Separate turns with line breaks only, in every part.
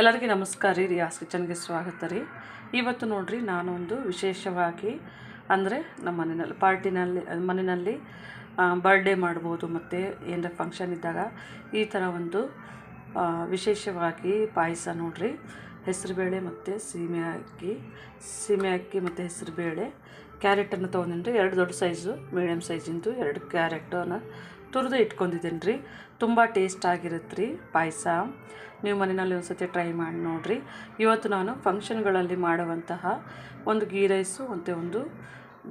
ಎಲ್ಲರಿಗೂ ನಮಸ್ಕಾರ ರೀ. ರಿಯಾಸ್ ಕಿಚನ್ಗೆ ಸ್ವಾಗತ ರೀ. ಇವತ್ತು ನೋಡಿರಿ ನಾನು ಒಂದು ವಿಶೇಷವಾಗಿ ಅಂದರೆ ನಮ್ಮ ಮನೆಯಲ್ಲಿ ಪಾರ್ಟಿನಲ್ಲಿ ಮನೆಯಲ್ಲಿ ಬರ್ಡೇ ಮಾಡ್ಬೋದು ಮತ್ತು ಏನಾರ ಫಂಕ್ಷನ್ ಇದ್ದಾಗ ಈ ಥರ ಒಂದು ವಿಶೇಷವಾಗಿ ಪಾಯಸ ನೋಡ್ರಿ. ಹೆಸರುಬೇಳೆ ಮತ್ತು ಸೀಮೆ ಅಕ್ಕಿ ಸೀಮೆ ಅಕ್ಕಿ ಮತ್ತು ಹೆಸರುಬೇಳೆ ಕ್ಯಾರೆಟನ್ನು ತೊಗೊಂಡಿನಿ ಎರಡು ದೊಡ್ಡ ಸೈಜು ಮೀಡಿಯಮ್ ಸೈಜಿಂದು ಎರಡು ಕ್ಯಾರೆಟನ್ನು ತುರಿದು ಇಟ್ಕೊಂಡಿದ್ದೀನಿ ರೀ ತುಂಬ ಟೇಸ್ಟ್ ಆಗಿರುತ್ತೆ ರೀ ಪಾಯಸ. ನೀವು ಮನೆಯಲ್ಲಿ ಒಂದು ಸತಿ ಟ್ರೈ ಮಾಡಿ ನೋಡಿರಿ. ಇವತ್ತು ನಾನು ಫಂಕ್ಷನ್ಗಳಲ್ಲಿ ಮಾಡುವಂತಹ ಒಂದು ಗೀ ರೈಸು, ಮತ್ತು ಒಂದು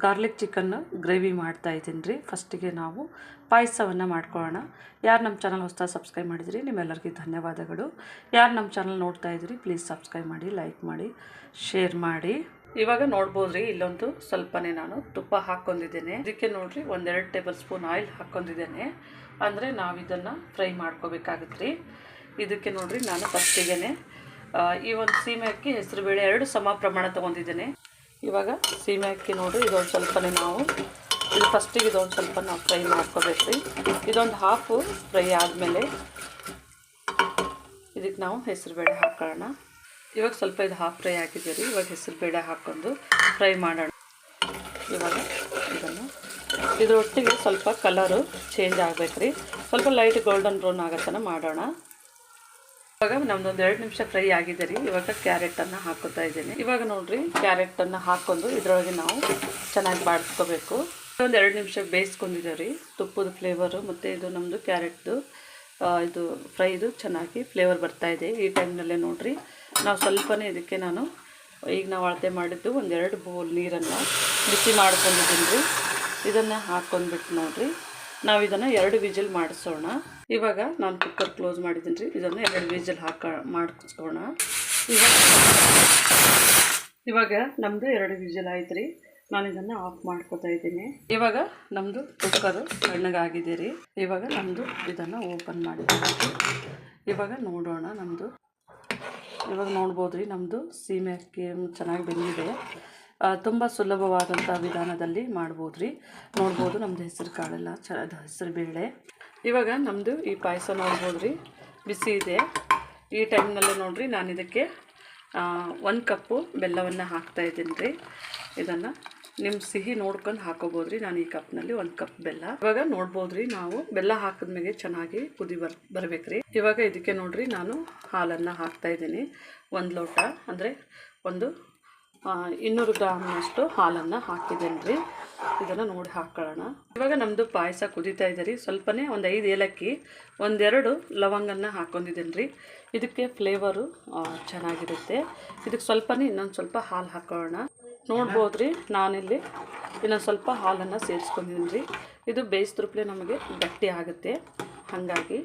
ಗಾರ್ಲಿಕ್ ಚಿಕನ್ ಗ್ರೇವಿ ಮಾಡ್ತಾ ಇದ್ದೀನಿ ರೀ ಫಸ್ಟಿಗೆ ನಾವು ಪಾಯಸವನ್ನು ಮಾಡ್ಕೊಳ್ಳೋಣ. ಯಾರು ನಮ್ಮ ಚಾನಲ್ ಹೊಸ್ದಾಗಿ ಸಬ್ಸ್ಕ್ರೈಬ್ ಮಾಡಿದಿರಿ, ನಿಮ್ಮೆಲ್ಲರಿಗೂ ಧನ್ಯವಾದಗಳು. ಯಾರು ನಮ್ಮ ಚಾನಲ್ ನೋಡ್ತಾ ಇದ್ದೀರಿ ಪ್ಲೀಸ್ ಸಬ್ಸ್ಕ್ರೈಬ್ ಮಾಡಿ ಲೈಕ್ ಮಾಡಿ ಶೇರ್ ಮಾಡಿ. ಇವಾಗ ನೋಡ್ಬೋದ್ರಿ, ಇಲ್ಲೊಂದು ಸ್ವಲ್ಪನೇ ನಾನು ತುಪ್ಪ ಹಾಕ್ಕೊಂಡಿದ್ದೇನೆ. ಇದಕ್ಕೆ ನೋಡ್ರಿ, ಒಂದೆರಡು ಟೇಬಲ್ ಸ್ಪೂನ್ ಆಯಿಲ್ ಹಾಕ್ಕೊಂಡಿದ್ದೇನೆ. ಅಂದರೆ ನಾವು ಇದನ್ನು ಫ್ರೈ ಮಾಡ್ಕೋಬೇಕಾಗುತ್ತೆ ರೀ ಇದಕ್ಕೆ ನೋಡ್ರಿ, ನಾನು ಫಸ್ಟಿಗೆ ಈ ಒಂದು ಸೀಮೆ ಅಕ್ಕಿ ಹೆಸರುಬೇಳೆ ಎರಡು ಸಮ ಪ್ರಮಾಣ ತೊಗೊಂಡಿದ್ದೇನೆ. ಇವಾಗ ಸೀಮೆ ಅಕ್ಕಿ ನೋಡ್ರಿ, ಇದೊಂದು ಸ್ವಲ್ಪನೇ ನಾವು, ಇದು ಫಸ್ಟಿಗೆ ಇದೊಂದು ಸ್ವಲ್ಪ ನಾವು ಫ್ರೈ ಮಾಡ್ಕೋಬೇಕು ರೀ ಇದೊಂದು ಹಾಫು ಫ್ರೈ ಆದಮೇಲೆ ಇದಕ್ಕೆ ನಾವು ಹೆಸರುಬೇಳೆ ಹಾಕೋಣ ಇವಾಗ ಸ್ವಲ್ಪ ಇದು ಹಾಫ್ ಫ್ರೈ ಆಗಿದೆ ರೀ. ಇವಾಗ ಹೆಸರು ಬೇಳೆ ಹಾಕ್ಕೊಂಡು ಫ್ರೈ ಮಾಡೋಣ. ಇವಾಗ ಇದನ್ನು. ಇದರೊಟ್ಟಿಗೆ ಸ್ವಲ್ಪ ಕಲರು ಚೇಂಜ್ ಆಗಬೇಕು ರೀ. ಸ್ವಲ್ಪ ಲೈಟ್ ಗೋಲ್ಡನ್ ಬ್ರೌನ್ ಆಗೋ ಮಾಡೋಣ. ಇವಾಗ ನಮ್ದೊಂದು ಎರಡು ನಿಮಿಷ ಫ್ರೈ ಆಗಿದೆ ರೀ. ಇವಾಗ ಕ್ಯಾರೆಟನ್ನು ಹಾಕೋತಾ ಇದ್ದೀನಿ. ಇವಾಗ ನೋಡಿರಿ ಕ್ಯಾರೆಟನ್ನು ಹಾಕ್ಕೊಂಡು ಇದರೊಳಗೆ ನಾವು ಚೆನ್ನಾಗಿ ಬಾಡಿಸ್ಕೋಬೇಕು. ಒಂದು ಎರಡು ನಿಮಿಷ ಬೇಯಿಸ್ಕೊಂಡಿದ್ದೇವೆ ರೀ. ತುಪ್ಪದ ಫ್ಲೇವರು ಮತ್ತು ಇದು ನಮ್ಮದು ಕ್ಯಾರೆಟ್ದು ಇದು ಫ್ರೈದು ಚೆನ್ನಾಗಿ ಫ್ಲೇವರ್ ಬರ್ತಾ ಇದೆ. ಈ ಟೈಮ್ನಲ್ಲೇ ನೋಡ್ರಿ. ನಾವು ಸ್ವಲ್ಪನೇ ಇದಕ್ಕೆ ನಾನು ಈಗ ನಾವು ಅಳತೆ ಮಾಡಿದ್ದು ಒಂದೆರಡು ಬೌಲ್ ನೀರನ್ನು ಬಿಸಿ ಮಾಡ್ಕೊಂಡಿದ್ದೀನಿ ರೀ. ಇದನ್ನು ಹಾಕ್ಕೊಂಡ್ಬಿಟ್ಟು ನೋಡಿರಿ. ನಾವು ಇದನ್ನು ಎರಡು ವಿಜಲ್ ಮಾಡಿಸೋಣ. ಇವಾಗ ನಾನು ಕುಕ್ಕರ್ ಕ್ಲೋಸ್ ಮಾಡಿದ್ದೀನಿ ರೀ. ಇದನ್ನು ಎರಡು ವಿಜಲ್ ಹಾಕ ಮಾಡಿಸ್ಕೋಣ. ಇವಾಗ ಇವಾಗ ನಮ್ಮದು ಎರಡು ವಿಜಲ್ ಆಯ್ತು ರೀ. ನಾನು ಇದನ್ನು ಆಫ್ ಮಾಡ್ಕೋತಾ ಇದ್ದೀನಿ. ಇವಾಗ ನಮ್ಮದು ಕುಕ್ಕರು ತಣ್ಣಗಾಗಿದೆ ರೀ. ಇವಾಗ ನಮ್ಮದು ಇದನ್ನು ಓಪನ್ ಮಾಡಿದ್ದೀನಿ ಇವಾಗ ನೋಡೋಣ ನಮ್ಮದು ಇವಾಗ ನೋಡ್ಬೋದು ರೀ ನಮ್ಮದು ಸೀಮೆ ಅಕ್ಕಿ ಚೆನ್ನಾಗಿ ಬೆಂದಿದೆ. ತುಂಬ ಸುಲಭವಾದಂಥ ವಿಧಾನದಲ್ಲಿ ಮಾಡ್ಬೋದು ರೀ ನೋಡ್ಬೋದು ನಮ್ಮದು ಹೆಸರು ಕಾಳೆಲ್ಲ, ಚ ಹೆಸರು ಬೇಳೆ. ಇವಾಗ ನಮ್ಮದು ಈ ಪಾಯಸ ನೋಡ್ಬೋದು ರೀ ಬಿಸಿ ಇದೆ. ಈ ಟೈಮ್ನಲ್ಲೇ ನೋಡಿರಿ ನಾನು ಇದಕ್ಕೆ ಒಂದು ಕಪ್ಪು ಬೆಲ್ಲವನ್ನು ಹಾಕ್ತಾ ಇದ್ದೀನಿ ರೀ ಇದನ್ನು ನಿಮ್ಮ ಸಿಹಿ ನೋಡ್ಕೊಂಡು ಹಾಕೋಬಹುದ್ರಿ ನಾನು ಈ ಕಪ್ನಲ್ಲಿ ಒಂದು ಕಪ್ ಬೆಲ್ಲ. ಇವಾಗ ನೋಡ್ಬೋದ್ರಿ ನಾವು. ಬೆಲ್ಲ ಹಾಕಿದ್ಮೇಲೆ ಚೆನ್ನಾಗಿ ಕುದಿ ಬರ್, ಬರ್ಬೇಕ್ರಿ. ಇವಾಗ ಇದಕ್ಕೆ ನೋಡ್ರಿ ನಾನು ಹಾಲನ್ನು ಹಾಕ್ತಾ ಇದ್ದೀನಿ. ಒಂದು ಲೋಟ. ಅಂದರೆ ಒಂದು ಇನ್ನೂರು ಗ್ರಾಮ್ನಷ್ಟು ಹಾಲನ್ನು ಹಾಕಿದ್ದೇನೆ ರೀ ಇದನ್ನು ನೋಡಿ ಹಾಕೊಳ್ಳೋಣ. ಇವಾಗ ನಮ್ಮದು ಪಾಯಸ ಕುದೀತಾ ಇದೆ ಸ್ವಲ್ಪನೇ ಒಂದು ಐದು ಏಲಕ್ಕಿ, ಒಂದೆರಡು ಲವಂಗನ್ನ ಹಾಕ್ಕೊಂಡಿದ್ದೇನೆ ಇದಕ್ಕೆ ಫ್ಲೇವರು ಚೆನ್ನಾಗಿರುತ್ತೆ. ಇದಕ್ಕೆ ಸ್ವಲ್ಪನೇ ಇನ್ನೊಂದು ಸ್ವಲ್ಪ ಹಾಲು ಹಾಕೊಳ್ಳೋಣ. ನೋಡ್ಬೋದು ರೀ ನಾನಿಲ್ಲಿ ಇನ್ನೊಂದು ಸ್ವಲ್ಪ ಹಾಲನ್ನು ಸೇರಿಸ್ಕೊಂಡಿದ್ದೀನಿ. ರೀ ಇದು ಬೇಯಿಸಿದ್ರೂಪ್ಲೆ ನಮಗೆ ಗಟ್ಟಿ ಆಗುತ್ತೆ. ಹಾಗಾಗಿ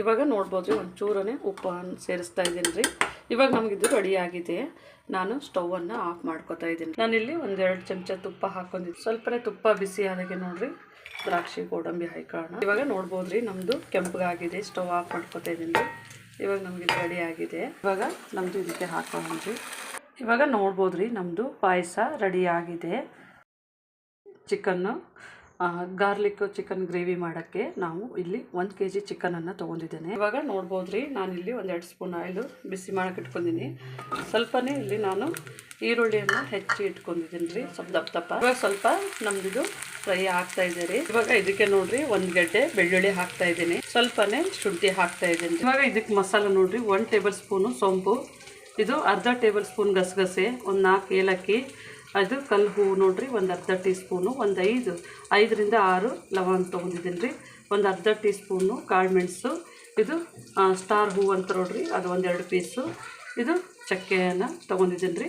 ಇವಾಗ ನೋಡ್ಬೋದು ರೀ ಒಂದು ಚೂರನೇ ಉಪ್ಪನ್ನು ಸೇರಿಸ್ತಾ ಇದ್ದೀನಿ ರೀ ಇವಾಗ ನಮಗಿದು ರೆಡಿ ಆಗಿದೆ. ನಾನು ಸ್ಟೌವನ್ನು ಆಫ್ ಮಾಡ್ಕೊತಾ ಇದ್ದೀನಿ. ನಾನಿಲ್ಲಿ ಒಂದೆರಡು ಚಮಚ ತುಪ್ಪ ಹಾಕೊಂಡಿದ್ದು ಸ್ವಲ್ಪನೇ ತುಪ್ಪ ಬಿಸಿ ಆದಾಗೆ ನೋಡ್ರಿ, ದ್ರಾಕ್ಷಿ, ಗೋಡಂಬಿ ಹಾಕೋಣ ಇವಾಗ ನೋಡ್ಬೋದು ರೀ ನಮ್ಮದು ಕೆಂಪಗಾಗಿದೆ ಸ್ಟವ್ ಆಫ್ ಮಾಡ್ಕೊತಾ ಇದ್ದೀನಿ ರೀ ಇವಾಗ ನಮಗೆ ರೆಡಿ ಆಗಿದೆ. ಇವಾಗ ನಮ್ಮದು ಇದಕ್ಕೆ ಹಾಕೋಣ ರೀ ಇವಾಗ ನೋಡ್ಬೋದು ರೀ ನಮ್ಮದು ಪಾಯಸ ರೆಡಿ ಆಗಿದೆ. ಚಿಕನ್ನು ಗಾರ್ಲಿಕ್ ಚಿಕನ್ ಗ್ರೇವಿ ಮಾಡೋಕ್ಕೆ ನಾವು ಇಲ್ಲಿ ಒಂದು ಕೆ ಜಿ ಚಿಕನನ್ನು ತೊಗೊಂಡಿದ್ದೇನೆ. ಇವಾಗ ನೋಡ್ಬೋದು ರೀ ನಾನಿಲ್ಲಿ ಒಂದೆರಡು ಸ್ಪೂನ್ ಆಯಿಲು ಬಿಸಿ ಮಾಡೋಕೆ ಇಟ್ಕೊಂಡಿದ್ದೀನಿ. ಸ್ವಲ್ಪನೇ ಇಲ್ಲಿ ನಾನು ಈರುಳ್ಳಿಯನ್ನು ಹೆಚ್ಚಿ ಇಟ್ಕೊಂಡಿದ್ದೀನಿ ರೀ ಸ್ವಲ್ಪ ದಪ್ಪ ದಪ್ಪ. ಇವಾಗ ಸ್ವಲ್ಪ ನಮ್ದಿದು ಫ್ರೈ ಆಗ್ತಾ ಇದೆ ರೀ. ಇವಾಗ ಇದಕ್ಕೆ ನೋಡ್ರಿ ಒಂದು ಗಡ್ಡೆ ಬೆಳ್ಳುಳ್ಳಿ ಹಾಕ್ತಾ ಇದ್ದೀನಿ. ಸ್ವಲ್ಪನೇ ಶುಂಠಿ ಹಾಕ್ತಾ ಇದ್ದೀನಿ. ಇವಾಗ ಇದಕ್ಕೆ ಮಸಾಲೆ ನೋಡ್ರಿ ಒನ್ ಟೇಬಲ್ ಸ್ಪೂನು ಸೋಂಪು. ಇದು ಅರ್ಧ ಟೇಬಲ್ ಸ್ಪೂನ್ ಗಸಗಸೆ, ಒಂದು ನಾಲ್ಕು ಏಲಕ್ಕಿ, ಅದು ಕಲ್ಲು ಹೂವು ನೋಡಿರಿ, ಒಂದು ಅರ್ಧ ಟೀ ಸ್ಪೂನು ಒಂದು ಐದು, ಐದರಿಂದ ಆರು ಲವಂಗ ತೊಗೊಂಡಿದ್ದೀನಿ ರೀ. ಒಂದು ಅರ್ಧ ಟೀ ಸ್ಪೂನು ಕಾಳು ಮೆಣಸು, ಇದು ಸ್ಟಾರ್ ಹೂವು ಅಂತ ನೋಡ್ರಿ, ಅದು ಒಂದೆರಡು ಪೀಸು. ಇದು ಚಕ್ಕೆಯನ್ನು ತೊಗೊಂಡಿದ್ದೀನಿ ರೀ.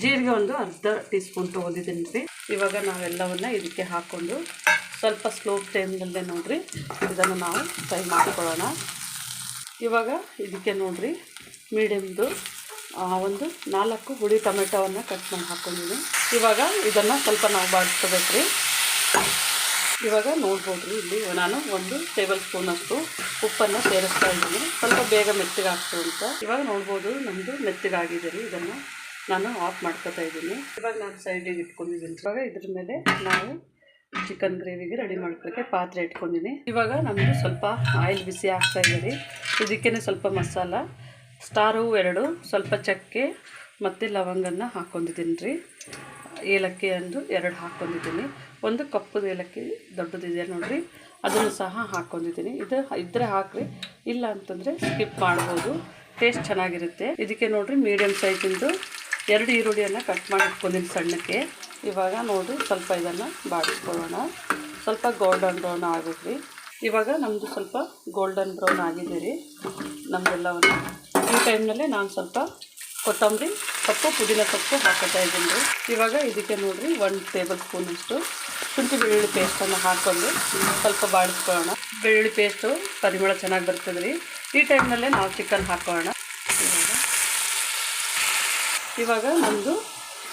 ಜೀರಿಗೆ ಒಂದು ಅರ್ಧ ಟೀ ಸ್ಪೂನ್ ತೊಗೊಂಡಿದ್ದೀನಿ ರೀ. ಇವಾಗ ನಾವೆಲ್ಲವನ್ನು ಇದಕ್ಕೆ ಹಾಕ್ಕೊಂಡು ಸ್ವಲ್ಪ ಸ್ಲೋ ಫ್ಲೇಮ್ನಲ್ಲೇ ನೋಡಿರಿ, ಇದನ್ನು ನಾವು ಫ್ರೈ ಮಾಡ್ಕೊಳ್ಳೋಣ. ಇವಾಗ ಇದಕ್ಕೆ ನೋಡಿರಿ, ಮೀಡಿಯಮ್ದು ಒಂದು ನಾಲ್ಕು ಹುಳಿ ಟೊಮೆಟೊವನ್ನು ಕಟ್ ಮಾಡಿ ಹಾಕ್ಕೊಂಡಿದ್ದೀನಿ ಇವಾಗ ಇದನ್ನು ಸ್ವಲ್ಪ ನಾವು ಬಾಡಿಸ್ಕೋಬೇಕು ರೀ ಇವಾಗ ನೋಡ್ಬೋದು ರೀ ಇಲ್ಲಿ ನಾನು ಒಂದು ಟೇಬಲ್ ಸ್ಪೂನಷ್ಟು ಉಪ್ಪನ್ನು ಸೇರಿಸ್ತಾ ಇದ್ದೀನಿ. ಸ್ವಲ್ಪ ಬೇಗ ಮೆತ್ತಗಾಗ್ತು ಅಂತ. ಇವಾಗ ನೋಡ್ಬೋದು ನಮ್ಮದು ಮೆತ್ತಗಾಗಿದೆ ರೀ, ಇದನ್ನು ನಾನು ಆಫ್ ಮಾಡ್ಕೋತಾ ಇದ್ದೀನಿ. ಇವಾಗ ನಾನು ಸೈಡಿಗೆ ಇಟ್ಕೊಂಡಿದ್ದೀನಿ. ಇವಾಗ ಇದ್ರ ಮೇಲೆ ನಾವು ಚಿಕನ್ ಗ್ರೇವಿಗೆ ರೆಡಿ ಮಾಡ್ಕೊಳ್ಳೋಕ್ಕೆ ಪಾತ್ರೆ ಇಟ್ಕೊಂಡಿದ್ದೀನಿ. ಇವಾಗ ನಮಗೆ ಸ್ವಲ್ಪ ಆಯಿಲ್ ಬಿಸಿ ಆಗ್ತಾ ಇದೆ ರೀ. ಇದಕ್ಕೇ ಸ್ವಲ್ಪ ಮಸಾಲ ಸ್ಟಾರ್ ಹೂವು ಎರಡು, ಸ್ವಲ್ಪ ಚಕ್ಕೆ ಮತ್ತು ಲವಂಗನ ಹಾಕ್ಕೊಂಡಿದ್ದೀನಿ ರೀ ಏಲಕ್ಕಿ ಅಂದು ಎರಡು ಹಾಕ್ಕೊಂಡಿದ್ದೀನಿ ಒಂದು ಕಪ್ಪದ ಏಲಕ್ಕಿ ದೊಡ್ಡದಿದೆ ನೋಡಿರಿ. ಅದನ್ನು ಸಹ ಹಾಕ್ಕೊಂಡಿದ್ದೀನಿ ಇದು ಇದ್ದರೆ ಹಾಕ್ರಿ. ಇಲ್ಲ ಅಂತಂದರೆ ಸ್ಕಿಪ್ ಮಾಡ್ಬೋದು. ಟೇಸ್ಟ್ ಚೆನ್ನಾಗಿರುತ್ತೆ. ಇದಕ್ಕೆ ನೋಡಿರಿ ಮೀಡಿಯಮ್ ಸೈಜಿಂದು ಎರಡು ಈರುಳ್ಳಿಯನ್ನು ಕಟ್ ಮಾಡಿ ಇಟ್ಕೊಂಡಿದ್ದೀನಿ ಸಣ್ಣಕ್ಕೆ. ಇವಾಗ ನೋಡಿರಿ ಸ್ವಲ್ಪ ಇದನ್ನು ಬಾಡಿಸ್ಕೊಳ್ಳೋಣ. ಸ್ವಲ್ಪ ಗೋಲ್ಡನ್ ಬ್ರೌನ್ ಆಗ್ಬೇಕು ರೀ. ಇವಾಗ ನಮ್ಮದು ಸ್ವಲ್ಪ ಗೋಲ್ಡನ್ ಬ್ರೌನ್ ಆಗಿದೆ ರೀ. ನಮ್ಮದೆಲ್ಲವನ್ನು ಈ ಟೈಮ್ನಲ್ಲೇ ನಾನು ಸ್ವಲ್ಪ ಕೊತ್ತಂಬರಿ ಸೊಪ್ಪು, ಪುದೀನ ಸೊಪ್ಪು ಹಾಕೋತಾ ಇದ್ದೀನಿ ರೀ. ಇವಾಗ ಇದಕ್ಕೆ ನೋಡಿರಿ ಒಂದು ಟೇಬಲ್ ಸ್ಪೂನಷ್ಟು ಶುಂಠಿ ಬೆಳ್ಳುಳ್ಳಿ ಪೇಸ್ಟನ್ನು ಹಾಕ್ಕೊಂಡು ಸ್ವಲ್ಪ ಬಾಡಿಸ್ಕೊಳ್ಳೋಣ ಬೆಳ್ಳುಳ್ಳಿ ಪೇಸ್ಟು ಪರಿಮಳ ಚೆನ್ನಾಗಿ ಬರ್ತದೆ ರೀ. ಈ ಟೈಮ್ನಲ್ಲೇ ನಾವು ಚಿಕನ್ ಹಾಕೋಣ. ಇವಾಗ ನಮ್ಮದು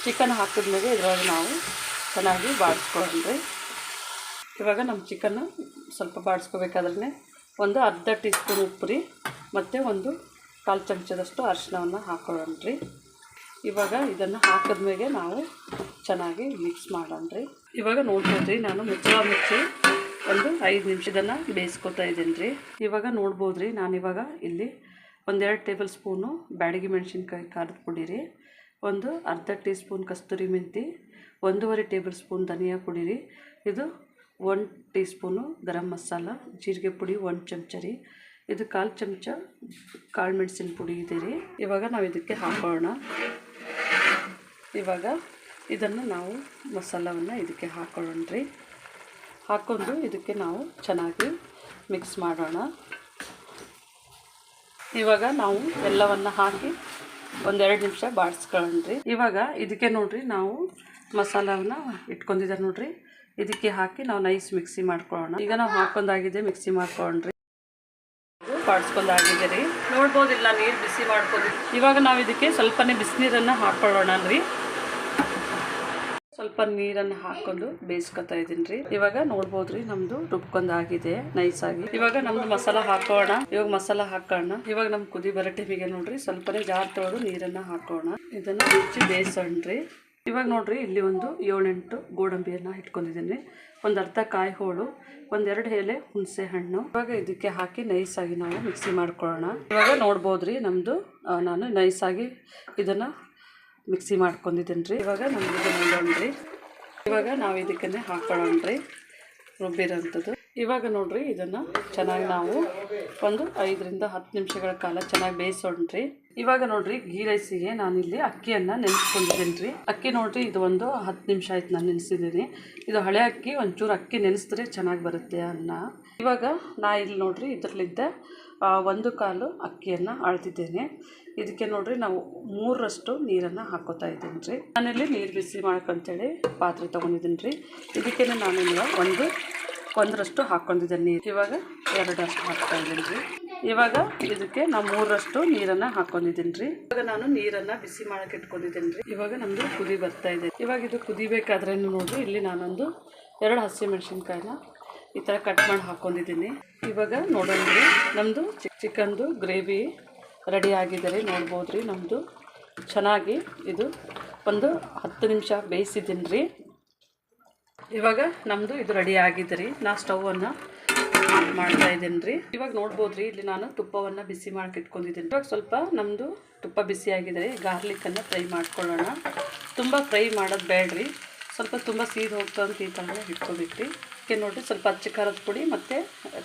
ಚಿಕನ್ ಹಾಕಿದ್ಮೇಲೆ ಇದ್ರೊಳಗೆ ನಾವು ಚೆನ್ನಾಗಿ ಬಾಡಿಸ್ಕೊಳ್ಳೋಣ ರೀ. ಇವಾಗ ನಮ್ಮ ಚಿಕನ್ನು ಸ್ವಲ್ಪ ಬಾಡಿಸ್ಕೋಬೇಕಾದ್ರೆ ಒಂದು ಅರ್ಧ ಟೀ ಸ್ಪೂನ್ ಉಪ್ಪು ರೀ. ಮತ್ತು ಒಂದು ಕಾಲು ಚಮಚದಷ್ಟು ಅರಿಶಿನವನ್ನು ಹಾಕೊಳ್ಳೋಣ್ರಿ. ಇವಾಗ ಇದನ್ನು ಹಾಕಿದ್ಮೇಲೆ ನಾವು ಚೆನ್ನಾಗಿ ಮಿಕ್ಸ್ ಮಾಡೋಣ ರೀ ಇವಾಗ ನೋಡ್ಬೋದು ರೀ ನಾನು ಮುಚ್ಚಳ ಮುಚ್ಚಿ ಒಂದು ಐದು ನಿಮಿಷದನ್ನು ಬೇಯಿಸ್ಕೊತಾ ಇದ್ದೀನಿ ರೀ ಇವಾಗ ನೋಡ್ಬೋದು ರೀ ನಾನಿವಾಗ ಇಲ್ಲಿ ಒಂದೆರಡು ಟೇಬಲ್ ಸ್ಪೂನು ಬ್ಯಾಡಗಿ ಮೆಣಸಿನ್ಕಾಯಿ ಖಾರದ ಪುಡಿ ರೀ, ಒಂದು ಅರ್ಧ ಟೀ ಸ್ಪೂನ್ ಕಸ್ತೂರಿ ಮೆಂತಿ, ಒಂದೂವರೆ ಟೇಬಲ್ ಸ್ಪೂನ್ ಧನಿಯಾ ಪುಡಿ ರೀ, ಇದು one teaspoon garam masala, ಜೀರಿಗೆ ಪುಡಿ ಒಂದು ಚಮಚ ರೀ. ಇದು ಕಾಲು ಚಮಚ ಕಾಳು ಮೆಣಸಿನ ಪುಡಿ ಇದೆ ರೀ ಇವಾಗ ನಾವು ಇದಕ್ಕೆ ಹಾಕೋಣ. ಇವಾಗ ಇದನ್ನು ನಾವು ಮಸಾಲವನ್ನು ಇದಕ್ಕೆ ಹಾಕೊಳ್ಳೋಣ ರೀ ಹಾಕ್ಕೊಂಡು ಇದಕ್ಕೆ ನಾವು ಚೆನ್ನಾಗಿ ಮಿಕ್ಸ್ ಮಾಡೋಣ. ಇವಾಗ ನಾವು ಎಲ್ಲವನ್ನು ಹಾಕಿ ಒಂದೆರಡು ನಿಮಿಷ ಬಾಡಿಸ್ಕೊಳ್ಳೋಣ ರೀ ಇವಾಗ ಇದಕ್ಕೆ ನೋಡ್ರಿ ನಾವು ಮಸಾಲವನ್ನು ಇಟ್ಕೊಂಡಿದ್ದಾರೆ ನೋಡ್ರಿ. ಇದಕ್ಕೆ ಹಾಕಿ ನಾವು ನೈಸ್ ಮಿಕ್ಸಿ ಮಾಡ್ಕೊಳ್ಳೋಣ. ಈಗ ನಾವು ಹಾಕೊಂಡಾಗಿದೆ ಮಿಕ್ಸಿ ಮಾಡ್ಕೊಳ್ಳೋಣ್ರಿ. ಬಾಡಿಸ್ಕೊಂಡಾಗಿದೆ ರೀ ನೋಡ್ಬೋದಿಲ್ಲ ನೀರು ಬಿಸಿ ಮಾಡ್ಕೊಂಡು. ಇವಾಗ ನಾವು ಇದಕ್ಕೆ ಸ್ವಲ್ಪನೇ ಬಿಸಿನೀರನ್ನು ಹಾಕ್ಕೊಳ್ಳೋಣ ರೀ ಸ್ವಲ್ಪ ನೀರನ್ನು ಹಾಕೊಂಡು ಬೇಯಿಸ್ಕೊತಾ ಇದೀನಿ ರೀ ಇವಾಗ ನೋಡ್ಬೋದ್ರಿ ನಮ್ದು ರುಬ್ಕೊಂಡಾಗಿದೆ ನೈಸ್ ಆಗಿ ಇವಾಗ ನಮ್ದು ಮಸಾಲ ಹಾಕೋಣ. ಇವಾಗ ಮಸಾಲ ಹಾಕೋಣ. ಇವಾಗ ನಮ್ ಕುದಿ ಬರೋ ಟೈಮಿಗೆ ನೋಡ್ರಿ ಸ್ವಲ್ಪನೇ ಜಾರ್ ತೊಳೆದು ನೀರನ್ನ ಹಾಕೋಣ. ಇದನ್ನ ಮುಚ್ಚಿ ಬೇಯಿಸೋಣ್ರಿ. ಇವಾಗ ನೋಡಿರಿ, ಇಲ್ಲಿ ಒಂದು ಏಳೆಂಟು ಗೋಡಂಬಿಯನ್ನ ಇಟ್ಕೊಂಡಿದ್ದೀನಿ. ಒಂದು ಅರ್ಧ ಕಾಯಿ ಹೋಳು ಒಂದೆರಡು ಎಲೆ ಹುಣಸೆ ಹಣ್ಣು. ಇವಾಗ ಇದಕ್ಕೆ ಹಾಕಿ ನೈಸಾಗಿ ನಾವು ಮಿಕ್ಸಿ ಮಾಡ್ಕೊಳ್ಳೋಣ. ಇವಾಗ ನೋಡ್ಬೋದು ರೀ ನಮ್ಮದು ನಾನು ನೈಸಾಗಿ ಇದನ್ನ ಮಿಕ್ಸಿ ಮಾಡ್ಕೊಂಡಿದ್ದೀನಿ ರೀ ಇವಾಗ ನಮ್ಗೆ ನೋಡೋಣ ರೀ ಇವಾಗ ನಾವು ಇದಕ್ಕೇ ಹಾಕೊಳ್ಳೋಣ ರೀ ರುಬ್ಬಿರೋಂಥದ್ದು. ಇವಾಗ ನೋಡ್ರಿ, ಇದನ್ನು ಚೆನ್ನಾಗಿ ನಾವು ಒಂದು ಐದರಿಂದ ಹತ್ತು ನಿಮಿಷಗಳ ಕಾಲ ಚೆನ್ನಾಗಿ ಬೇಯಿಸೋಣ್ರಿ ಇವಾಗ ನೋಡ್ರಿ ಗೀ ರೈಸಿಗೆ ನಾನಿಲ್ಲಿ ಅಕ್ಕಿಯನ್ನು ನೆನೆಸ್ಕೊಂಡಿದ್ದೀನಿ ರೀ ಅಕ್ಕಿ ನೋಡ್ರಿ, ಇದು ಒಂದು ಹತ್ತು ನಿಮಿಷ ಆಯ್ತು ನಾನು ನೆನೆಸಿದ್ದೀನಿ. ಇದು ಹಳೆ ಅಕ್ಕಿ, ಒಂಚೂರು ಅಕ್ಕಿ ನೆನೆಸಿದ್ರೆ ಚೆನ್ನಾಗಿ ಬರುತ್ತೆ ಅನ್ನ. ಇವಾಗ ನಾ ಇಲ್ಲಿ ನೋಡ್ರಿ, ಇದರಲ್ಲಿದ್ದ ಒಂದು ಕಾಲು ಅಕ್ಕಿಯನ್ನು ಅಳ್ತಿದ್ದೇನೆ ಇದಕ್ಕೆ ನೋಡ್ರಿ, ನಾವು ಮೂರರಷ್ಟು ನೀರನ್ನು ಹಾಕೋತಾ ಇದ್ದೀನಿ ರೀ ನಾನಿಲ್ಲಿ ನೀರು ಬಿಸಿ ಮಾಡ್ಕೊಂತೇಳಿ ಪಾತ್ರೆ ತೊಗೊಂಡಿದ್ದೀನಿ ರೀ ಇದಕ್ಕೆ ನಾನಿಲ್ಲ ಒಂದು ಒಂದರಷ್ಟು ಹಾಕೊಂಡಿದ್ದೆ ನೀರು. ಇವಾಗ ಎರಡರಷ್ಟು ಹಾಕ್ತಾ ಇದ್ದೀನಿ ರೀ. ಇವಾಗ ಇದಕ್ಕೆ ನಾವು ಮೂರರಷ್ಟು ನೀರನ್ನು ಹಾಕೊಂಡಿದ್ದೀನಿ ರೀ. ಇವಾಗ ನಾನು ನೀರನ್ನು ಬಿಸಿ ಮಾಡಕ್ಕೆ ಇಟ್ಕೊಂಡಿದ್ದೀನಿ ರೀ. ಇವಾಗ ನಮ್ಮದು ಕುದಿ ಬರ್ತಾ ಇದೆ ಇವಾಗ ಇದು ಕುದಿಬೇಕಾದ್ರೆ ನೋಡ್ರಿ, ಇಲ್ಲಿ ನಾನೊಂದು ಎರಡು ಹಸಿ ಮೆಣಸಿನ್ಕಾಯಿನ ಈ ಥರ ಕಟ್ ಮಾಡಿ ಹಾಕ್ಕೊಂಡಿದ್ದೀನಿ ಇವಾಗ ನೋಡೋಣ ರೀ ನಮ್ಮದು ಚಿಕ್ ಚಿಕನ್ದು ಗ್ರೇವಿ ರೆಡಿ ಆಗಿದೆ ರೀ. ನೋಡ್ಬೋದು ರೀ ನಮ್ಮದು ಚೆನ್ನಾಗಿ ಇದು ಒಂದು ಹತ್ತು ನಿಮಿಷ ಬೇಯಿಸಿದ್ದೀನಿ ರೀ. ಇವಾಗ ನಮ್ಮದು ಇದು ರೆಡಿ ಆಗಿದೆ ರೀ. ನಾ ಸ್ಟವನ್ನು ಆಫ್ ಮಾಡ್ತಾ ಇದ್ದೀನಿ ರೀ. ಇವಾಗ ನೋಡ್ಬೋದು ರೀ, ಇಲ್ಲಿ ನಾನು ತುಪ್ಪವನ್ನು ಬಿಸಿ ಮಾಡಕ್ಕೆ ಇಟ್ಕೊಂಡಿದ್ದೀನಿ. ಇವಾಗ ಸ್ವಲ್ಪ ನಮ್ಮದು ತುಪ್ಪ ಬಿಸಿ ಆಗಿದೆ ರೀ. ಗಾರ್ಲಿಕ್ಕನ್ನು ಫ್ರೈ ಮಾಡ್ಕೊಳ್ಳೋಣ. ತುಂಬ ಫ್ರೈ ಮಾಡೋದು ಬೇಡ್ರಿ. ಸ್ವಲ್ಪ ತುಂಬ ಸೀದ್ ಹೋಗ್ತಂತ ಈ ಥರ ಇಟ್ಕೋಬೇಕು ರೀ ಇದಕ್ಕೆ ನೋಡಿರಿ, ಸ್ವಲ್ಪ ಅಚ್ಚ ಖಾರದ ಪುಡಿ ಮತ್ತು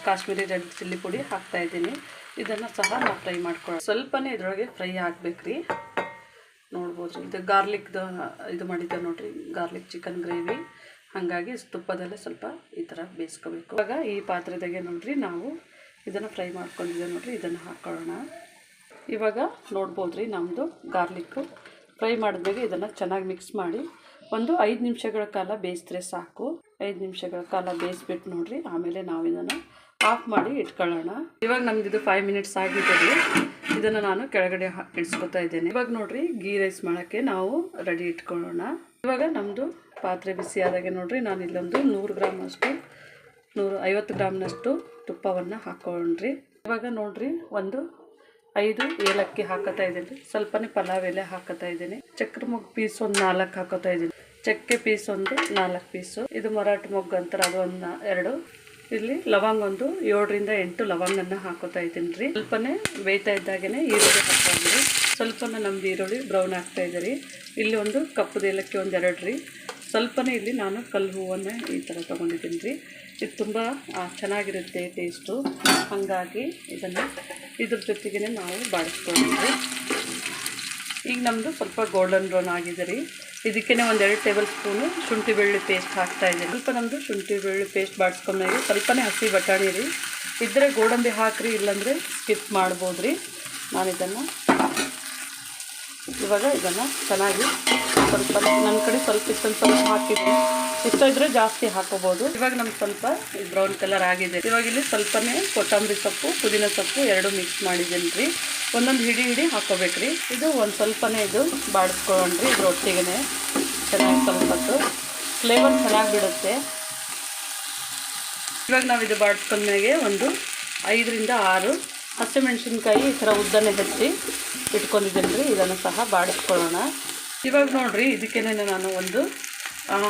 ಕಾಶ್ಮೀರಿ ರೆಡ್ ಚಿಲ್ಲಿ ಪುಡಿ ಹಾಕ್ತಾ ಇದ್ದೀನಿ. ಇದನ್ನು ಸಹ ನಾವು ಫ್ರೈ ಮಾಡ್ಕೊಳ್ಳೋಣ. ಸ್ವಲ್ಪನೇ ಇದ್ರೊಳಗೆ ಫ್ರೈ ಆಗಬೇಕು ರೀ ನೋಡ್ಬೋದು ಇದು ಗಾರ್ಲಿಕ್ದು ಇದು ಮಾಡಿದ್ದೆ ನೋಡಿರಿ ಗಾರ್ಲಿಕ್ ಚಿಕನ್ ಗ್ರೇವಿ ಹಾಗಾಗಿ ತುಪ್ಪದಲ್ಲೇ ಸ್ವಲ್ಪ ಈ ಥರ ಬೇಯಿಸ್ಕೋಬೇಕು. ಇವಾಗ ಈ ಪಾತ್ರೆದಾಗೆ ನೋಡ್ರಿ ನಾವು ಇದನ್ನು ಫ್ರೈ ಮಾಡ್ಕೊಂಡಿದ್ದೆ ನೋಡ್ರಿ, ಇದನ್ನು ಹಾಕ್ಕೊಳ್ಳೋಣ ಇವಾಗ ನೋಡ್ಬೋದು ರೀ ನಮ್ಮದು ಗಾರ್ಲಿಕ್ಕು ಫ್ರೈ ಮಾಡಿದ್ಮೇಲೆ ಇದನ್ನು ಚೆನ್ನಾಗಿ ಮಿಕ್ಸ್ ಮಾಡಿ ಒಂದು ಐದು ನಿಮಿಷಗಳ ಕಾಲ ಬೇಯಿಸಿದ್ರೆ ಸಾಕು. ಐದು ನಿಮಿಷಗಳ ಕಾಲ ಬೇಯಿಸ್ಬಿಟ್ಟು ನೋಡ್ರಿ, ಆಮೇಲೆ ನಾವು ಇದನ್ನು ಆಫ್ ಮಾಡಿ ಇಟ್ಕೊಳ್ಳೋಣ. ಇವಾಗ ನಮ್ದು ಇದು ಫೈವ್ ಮಿನಿಟ್ಸ್ ಆಗಿದೆ ಇದನ್ನು ನಾನು ಕೆಳಗಡೆ ಇಳಿಸ್ಕೊತಾ ಇದ್ದೇನೆ. ಇವಾಗ ನೋಡ್ರಿ ಗೀ ರೈಸ್ ಮಾಡೋಕ್ಕೆ ನಾವು ರೆಡಿ ಇಟ್ಕೊಳ್ಳೋಣ. ಇವಾಗ ನಮ್ಮದು ಪಾತ್ರೆ ಬಿಸಿ ಆದಾಗೆ ನೋಡ್ರಿ, ನಾನು ಇಲ್ಲೊಂದು ನೂರು ಗ್ರಾಮ್ ಅಷ್ಟು, ನೂರು ಐವತ್ತು ಗ್ರಾಮ್ನಷ್ಟು ತುಪ್ಪವನ್ನು ಹಾಕೊಂಡ್ರಿ ಇವಾಗ ನೋಡ್ರಿ, ಒಂದು ಐದು ಏಲಕ್ಕಿ ಹಾಕತಾ ಇದ್ದೀನಿ. ಸ್ವಲ್ಪನೇ ಪಲಾವ್ ಎಲೆ ಹಾಕತಾ ಇದ್ದೀನಿ. ಚಕ್ರ ಮೊಗ್ಗು ಪೀಸ್ ಒಂದು ನಾಲ್ಕು ಹಾಕೋತಾ ಇದ್ದೀನಿ. ಚಕ್ಕೆ ಪೀಸ್ ಒಂದು ನಾಲ್ಕು ಪೀಸು. ಇದು ಮರಾಠ ಮೊಗ್ಗು ಅಂತಾರೆ, ಅದು ಒಂದು ಎರಡು. ಇಲ್ಲಿ ಲವಂಗ ಒಂದು ಏಳರಿಂದ ಎಂಟು ಲವಂಗನ್ನ ಹಾಕೋತಾ ಇದ್ದೀನಿ ರೀ ಸ್ವಲ್ಪನೇ ಬೇಯ್ತಾ ಇದ್ದಾಗೇ ಈರುಳ್ಳಿ ಹಾಕೊಂಡ್ರಿ ಸ್ವಲ್ಪನೇ ನಮ್ದು ಈರುಳ್ಳಿ ಬ್ರೌನ್ ಹಾಕ್ತಾ ಇದ್ದೀರಿ ಇಲ್ಲಿ ಒಂದು ಕಪ್ಪದ ಏಲಕ್ಕಿ ಒಂದು ಎರಡು ರೀ ಸ್ವಲ್ಪನೇ ಇಲ್ಲಿ ನಾನು ಕಲ್ಲು ಹೂವನ್ನು ಈ ಥರ ತೊಗೊಂಡಿದ್ದೀನಿ ರೀ. ಇದು ತುಂಬ ಚೆನ್ನಾಗಿರುತ್ತೆ ಟೇಸ್ಟು. ಹಾಗಾಗಿ ಇದನ್ನು ಇದ್ರ ಜೊತೆಗೇ ನಾವು ಬಾಡಿಸ್ಕೊಂಡಿದ್ವಿ ಈಗ ನಮ್ಮದು ಸ್ವಲ್ಪ ಗೋಲ್ಡನ್ ಬ್ರೌನ್ ಆಗಿದೆ ರೀ. ಇದಕ್ಕೇ ಒಂದು ಎರಡು ಟೇಬಲ್ ಸ್ಪೂನು ಶುಂಠಿ ಬೆಳ್ಳುಳ್ಳಿ ಪೇಸ್ಟ್ ಹಾಕ್ತಾ ಇದ್ದೀನಿ ಸ್ವಲ್ಪ ನಮ್ಮದು ಶುಂಠಿ ಬೆಳ್ಳುಳ್ಳಿ ಪೇಸ್ಟ್ ಬಾಡಿಸ್ಕೊಂಡಾಗ ಸ್ವಲ್ಪನೇ ಹಸಿ ಬಟಾಣಿ ರೀ. ಇದ್ದರೆ ಗೋಡಂಬಿ ಹಾಕಿರಿ ಇಲ್ಲಾಂದರೆ ಸ್ಕಿಪ್ ಮಾಡ್ಬೋದು ರೀ. ನಾನು ಇದನ್ನು ಇವಾಗ ಇದನ್ನು ಚೆನ್ನಾಗಿ ಸ್ವಲ್ಪ ನನ್ನ ಕಡೆ ಸ್ವಲ್ಪ ಇಷ್ಟೊಂದು ಸ್ವಲ್ಪ ಹಾಕಿದ್ದೀನಿ ಇಷ್ಟ ಇದ್ರೆ ಜಾಸ್ತಿ ಹಾಕೋಬೋದು. ಇವಾಗ ನಮ್ಗೆ ಸ್ವಲ್ಪ ಬ್ರೌನ್ ಕಲರ್ ಆಗಿದೆ. ಇವಾಗ ಇಲ್ಲಿ ಸ್ವಲ್ಪನೇ ಕೊತ್ತಂಬರಿ ಸೊಪ್ಪು, ಪುದೀನ ಸೊಪ್ಪು ಎರಡು ಮಿಕ್ಸ್ ಮಾಡಿದ್ದೀನಿ ರೀ. ಒಂದೊಂದು ಹಿಡಿ ಹಿಡಿ ಹಾಕೋಬೇಕ್ರಿ. ಇದು ಒಂದು ಸ್ವಲ್ಪನೇ ಇದು ಬಾಡಿಸ್ಕೊಳ್ಳೋಣ್ರಿ. ಇದ್ರ ಒಟ್ಟಿಗೆ ಚೆನ್ನಾಗಿ ಸ್ವಲ್ಪ ಫ್ಲೇವರ್ ಚೆನ್ನಾಗಿ ಬಿಡುತ್ತೆ. ಇವಾಗ ನಾವು ಇದು ಬಾಡಿಸ್ಕೊಂಡ್ಮೇಲೆ ಒಂದು ಐದರಿಂದ ಆರು ಹಸಿಮೆಣಸಿನ್ಕಾಯಿ ಈ ಥರ ಉದ್ದನೆ ಹೆಚ್ಚಿ ಇಟ್ಕೊಂಡಿದ್ದೀನಿ ರೀ ಇದನ್ನು ಸಹ ಬಾಡಿಸ್ಕೊಳ್ಳೋಣ. ಇವಾಗ ನೋಡಿರಿ, ಇದಕ್ಕೇನೆ ನಾನು ಒಂದು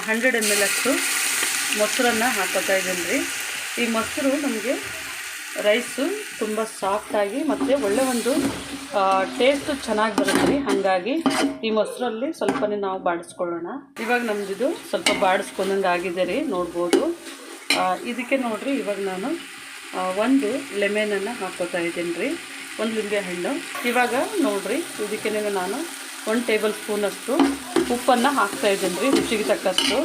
ಹಂಡ್ರೆಡ್ ಎಂ ಎಲ್ ಅಷ್ಟು ಮೊಸರನ್ನು ಹಾಕೋತಾ ಇದ್ದೀನಿ ರೀ ಈ ಮೊಸರು ನಮಗೆ ರೈಸು ತುಂಬ ಸಾಫ್ಟಾಗಿ ಮತ್ತು ಒಳ್ಳೆ ಒಂದು ಟೇಸ್ಟು ಚೆನ್ನಾಗಿ ಬರುತ್ತೆ. ರೀ ಹಾಗಾಗಿ ಈ ಮೊಸರಲ್ಲಿ ಸ್ವಲ್ಪನೇ ನಾವು ಬಾಡಿಸ್ಕೊಳ್ಳೋಣ. ಇವಾಗ ನಮ್ದಿದು ಸ್ವಲ್ಪ ಬಾಡಿಸ್ಕೊಂಡಂಗೆ ಆಗಿದೆ ರೀ, ನೋಡ್ಬೋದು. ಇದಕ್ಕೆ ನೋಡಿರಿ, ಇವಾಗ ನಾನು ಒಂದು ಲೆಮೆನನ್ನು ಹಾಕೋತಾ ಇದ್ದೀನಿ ರೀ. ಒಂದು ಲಿಂಬೆ ಹಣ್ಣು ಇವಾಗ ನೋಡಿರಿ, ಇದಕ್ಕೆ ನಾನು ಒಂದು ಟೇಬಲ್ ಸ್ಪೂನಷ್ಟು ಉಪ್ಪನ್ನು ಹಾಕ್ತಾ ಇದ್ದೀನಿ ರೀ, ರುಚಿಗೆ ತಕ್ಕಷ್ಟು.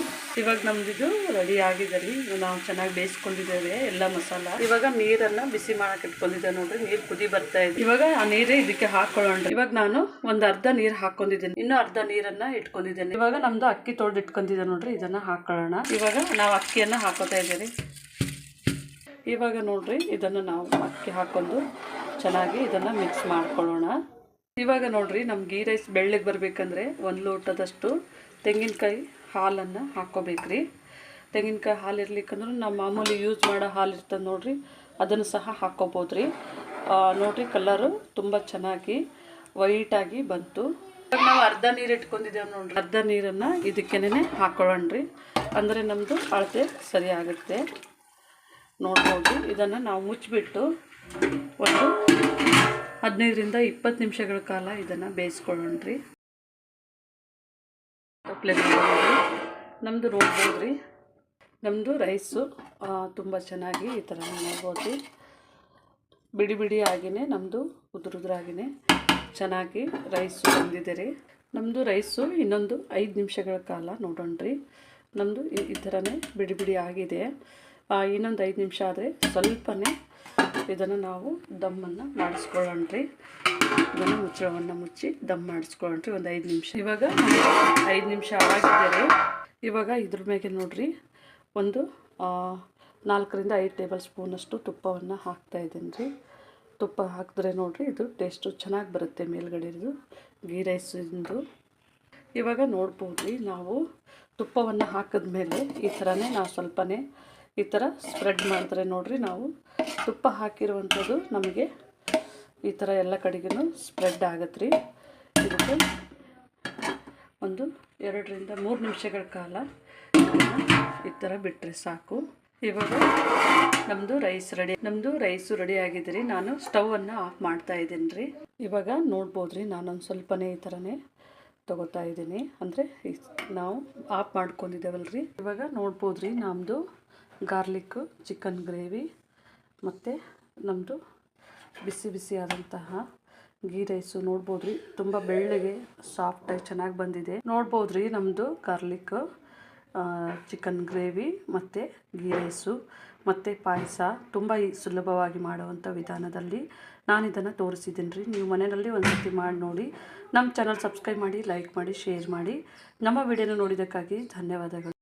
ಇವಾಗ ನಮ್ದಿದು ರೆಡಿ ಆಗಿದೆ ರೀ. ನಾವು ಚೆನ್ನಾಗಿ ಬೇಯಿಸ್ಕೊಂಡಿದ್ದೇವೆ, ಎಲ್ಲ ಮಸಾಲ. ಇವಾಗ ನೀರನ್ನು ಬಿಸಿ ಮಾಡಕ್ಕೆ ಇಟ್ಕೊಂಡಿದ್ದೆ ನೋಡ್ರಿ, ನೀರು ಕುದಿ ಬರ್ತಾ ಇದೆ. ಇವಾಗ ಆ ನೀರೇ ಇದಕ್ಕೆ ಹಾಕೊಳ್ಳೋಣ ಇವಾಗ ನಾನು ಒಂದು ಅರ್ಧ ನೀರು ಹಾಕೊಂಡಿದ್ದೀನಿ. ಇನ್ನೂ ಅರ್ಧ ನೀರನ್ನ ಇಟ್ಕೊಂಡಿದ್ದೇನೆ. ಇವಾಗ ನಮ್ದು ಅಕ್ಕಿ ತೊಳೆದು ಇಟ್ಕೊಂಡಿದ್ದೆ ನೋಡ್ರಿ, ಇದನ್ನ ಹಾಕೊಳ್ಳೋಣ. ಇವಾಗ ನಾವು ಅಕ್ಕಿಯನ್ನು ಹಾಕೋತಾ ಇದ್ದೀವಿ ಇವಾಗ ನೋಡ್ರಿ, ಇದನ್ನು ನಾವು ಅಕ್ಕಿ ಹಾಕೊಂಡು ಚೆನ್ನಾಗಿ ಇದನ್ನು ಮಿಕ್ಸ್ ಮಾಡ್ಕೊಳ್ಳೋಣ. ಇವಾಗ ನೋಡ್ರಿ ನಮ್ಮ ಗೀ ರೈಸ್ ಬೆಳ್ಳಗೆ ಬರಬೇಕಂದ್ರೆ ಒಂದು ಲೋಟದಷ್ಟು ತೆಂಗಿನಕಾಯಿ ಹಾಲನ್ನು ಹಾಕ್ಕೋಬೇಕ್ರಿ. ತೆಂಗಿನಕಾಯಿ ಹಾಲು ಇರ್ಲಿಕ್ಕಂದ್ರೆ ನಾವು ಮಾಮೂಲಿ ಯೂಸ್ ಮಾಡೋ ಹಾಲು ಇರ್ತದೆ ನೋಡ್ರಿ, ಅದನ್ನು ಸಹ ಹಾಕ್ಕೋಬೋದು ರೀ ನೋಡ್ರಿ ಕಲರು ತುಂಬ ಚೆನ್ನಾಗಿ ವೈಟಾಗಿ ಬಂತು. ಇವಾಗ ನಾವು ಅರ್ಧ ನೀರು ಇಟ್ಕೊಂಡಿದ್ದೇವೆ ನೋಡ್ರಿ, ಅರ್ಧ ನೀರನ್ನು ಇದಕ್ಕೇನೆ ಹಾಕೊಳ್ಳೋಣ್ರಿ. ಅಂದರೆ ನಮ್ಮದು ಅಳತೆ ಸರಿ ಆಗುತ್ತೆ ನೋಡ್ಬೋದು ಇದನ್ನು ನಾವು ಮುಚ್ಚಿಬಿಟ್ಟು ಒಂದು ಹದಿನೈದರಿಂದ ಇಪ್ಪತ್ತು ನಿಮಿಷಗಳ ಕಾಲ ಇದನ್ನು ಬೇಯಿಸ್ಕೊಳ್ಳೋಣ ರೀ ನಮ್ಮದು ನೋಡ್ಬೋದು ರೀ ನಮ್ಮದು ರೈಸು ತುಂಬ ಚೆನ್ನಾಗಿ ಈ ಥರ ನೋಡ್ಬೋದು ಬಿಡಿ ಬಿಡಿ ಆಗಿನೇ ನಮ್ಮದು ಉದುರುದ್ರಾಗಿನೇ ಚೆನ್ನಾಗಿ ರೈಸು ಬಂದಿದೆ ರೀ. ನಮ್ಮದು ರೈಸು ಇನ್ನೊಂದು ಐದು ನಿಮಿಷಗಳ ಕಾಲ ನೋಡೋಣ್ರಿ. ನಮ್ಮದು ಈ ಥರನೇ ಬಿಡಿ ಬಿಡಿ ಆಗಿದೆ. ಇನ್ನೊಂದು ಐದು ನಿಮಿಷ ಆದರೆ ಸ್ವಲ್ಪನೇ ಇದನ್ನು ನಾವು ದಮ್ಮನ್ನು ಮಾಡಿಸ್ಕೊಳ್ಳೋಣ್ರಿ. ಇದನ್ನು ಮುಚ್ಚಳವನ್ನು ಮುಚ್ಚಿ ದಮ್ ಮಾಡಿಸ್ಕೊಳ್ಳೋಣ್ರಿ, ಒಂದು ಐದು ನಿಮಿಷ. ಇವಾಗ ಐದು ನಿಮಿಷ ಆಗಿದೆ ರೀ ಇವಾಗ ಇದ್ರ ಮೇಲೆ ನೋಡ್ರಿ, ಒಂದು ನಾಲ್ಕರಿಂದ ಐದು ಟೇಬಲ್ ಸ್ಪೂನಷ್ಟು ತುಪ್ಪವನ್ನು ಹಾಕ್ತಾ ಇದ್ದೀನಿ ರೀ ತುಪ್ಪ ಹಾಕಿದ್ರೆ ನೋಡಿರಿ, ಇದು ಟೇಸ್ಟು ಚೆನ್ನಾಗಿ ಬರುತ್ತೆ ಮೇಲ್ಗಡೆ ಗೀ ಗೀ ರೈಸಿಂದು. ಇವಾಗ ನೋಡ್ಬೋದು ರೀ ನಾವು ತುಪ್ಪವನ್ನು ಹಾಕಿದ್ಮೇಲೆ ಈ ಥರನೇ ನಾವು ಸ್ವಲ್ಪನೇ ಈ ಥರ ಸ್ಪ್ರೆಡ್ ಮಾಡ್ತಾರೆ ನೋಡ್ರಿ ನಾವು. ತುಪ್ಪ ಹಾಕಿರುವಂಥದ್ದು ನಮಗೆ ಈ ಥರ ಎಲ್ಲ ಕಡೆಗೂ ಸ್ಪ್ರೆಡ್ ಆಗತ್ತೆ ರೀ ಇದಕ್ಕೆ ಒಂದು ಎರಡರಿಂದ ಮೂರು ನಿಮಿಷಗಳ ಕಾಲ ಈ ಥರ ಬಿಟ್ಟರೆ ಸಾಕು. ಇವಾಗ ನಮ್ಮದು ರೈಸ್ ರೆಡಿ. ನಮ್ಮದು ರೈಸು ರೆಡಿ ಆಗಿದೆ ರೀ ನಾನು ಸ್ಟವನ್ನು ಆಫ್ ಮಾಡ್ತಾ ಇದ್ದೀನಿ ರೀ. ಇವಾಗ ನೋಡ್ಬೋದು ರೀ ನಾನೊಂದು ಸ್ವಲ್ಪನೇ ಈ ಥರನೇ ತಗೋತಾ ಇದ್ದೀನಿ. ಅಂದರೆ ನಾವು ಆಫ್ ಮಾಡ್ಕೊಂಡಿದ್ದೇವಲ್ಲ ರೀ ಇವಾಗ ನೋಡ್ಬೋದು ರೀ ನಮ್ಮದು ಗಾರ್ಲಿಕ್ಕು ಚಿಕನ್ ಗ್ರೇವಿ ಮತ್ತು ನಮ್ಮದು ಬಿಸಿ ಬಿಸಿ ಆದಂತಹ ಗೀ ರೈಸು. ನೋಡ್ಬೋದು ರೀ ತುಂಬ ಬೆಳ್ಳಗೆ ಸಾಫ್ಟಾಗಿ ಚೆನ್ನಾಗಿ ಬಂದಿದೆ. ನೋಡ್ಬೋದು ರೀ ನಮ್ಮದು ಗಾರ್ಲಿಕ್ ಚಿಕನ್ ಗ್ರೇವಿ ಮತ್ತು ಗೀ ರೈಸು. ಮತ್ತು ಪಾಯಸ ತುಂಬ ಸುಲಭವಾಗಿ ಮಾಡುವಂಥ ವಿಧಾನದಲ್ಲಿ ನಾನು ಇದನ್ನು ತೋರಿಸಿದ್ದೀನಿ ರೀ ನೀವು ಮನೆಯಲ್ಲಿ ಒಂದು ಸರ್ತಿ ಮಾಡಿ ನೋಡಿ. ನಮ್ಮ ಚಾನಲ್ ಸಬ್ಸ್ಕ್ರೈಬ್ ಮಾಡಿ, ಲೈಕ್ ಮಾಡಿ, ಶೇರ್ ಮಾಡಿ. ನಮ್ಮ ವಿಡಿಯೋನ ನೋಡಿದ್ದಕ್ಕಾಗಿ ಧನ್ಯವಾದಗಳು.